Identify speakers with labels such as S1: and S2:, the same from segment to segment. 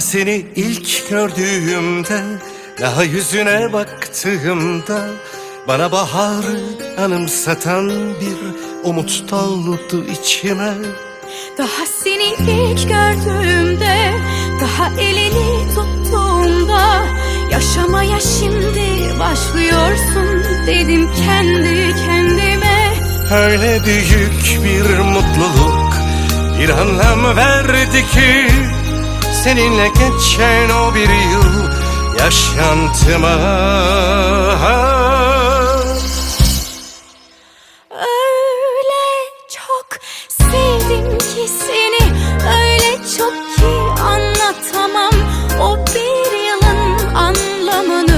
S1: seni ilk gördüğümde Daha yüzüne baktığımda Bana baharı anımsatan bir umut doldu içime.
S2: Daha seni ilk gördüğümde Daha elini tuttuğumda Yaşamaya şimdi başlıyorsun Dedim kendi kendime.
S1: Öyle büyük bir mutluluk Bir anlam verdi ki Seninle geçen o bir yıl Yaşantıma.
S2: Öyle çok sevdim ki seni Öyle çok ki anlatamam. O bir yılın anlamını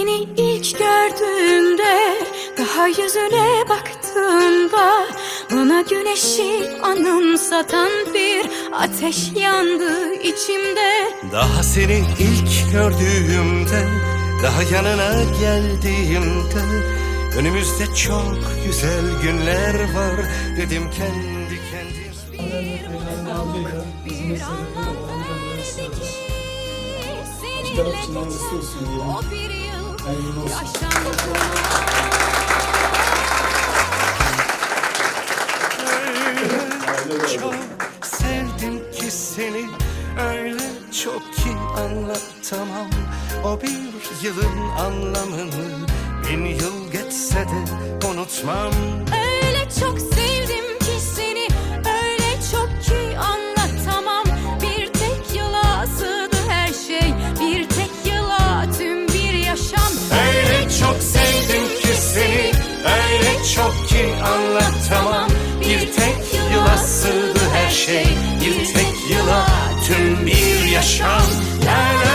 S2: seni ilk gördüğümde Daha yüzüne baktığımda Bana güneşi anımsatan bir ateş yandı içimde
S1: Daha seni ilk gördüğümde Daha yanına geldiğimde Önümüzde çok güzel günler var Dedim kendi kendime
S2: Bir anlam verdi ki İki taraf için hayırlısı olsun diyelim. O bir yıl Hayırlı olsun.
S1: Çok sevdim ki seni Öyle çok ki anlatamam O bir yılın anlamını Bin yıl geçse de unutmam Bir tek yıla sığdı her şey. Bir tek yıla tüm bir yaşam. La la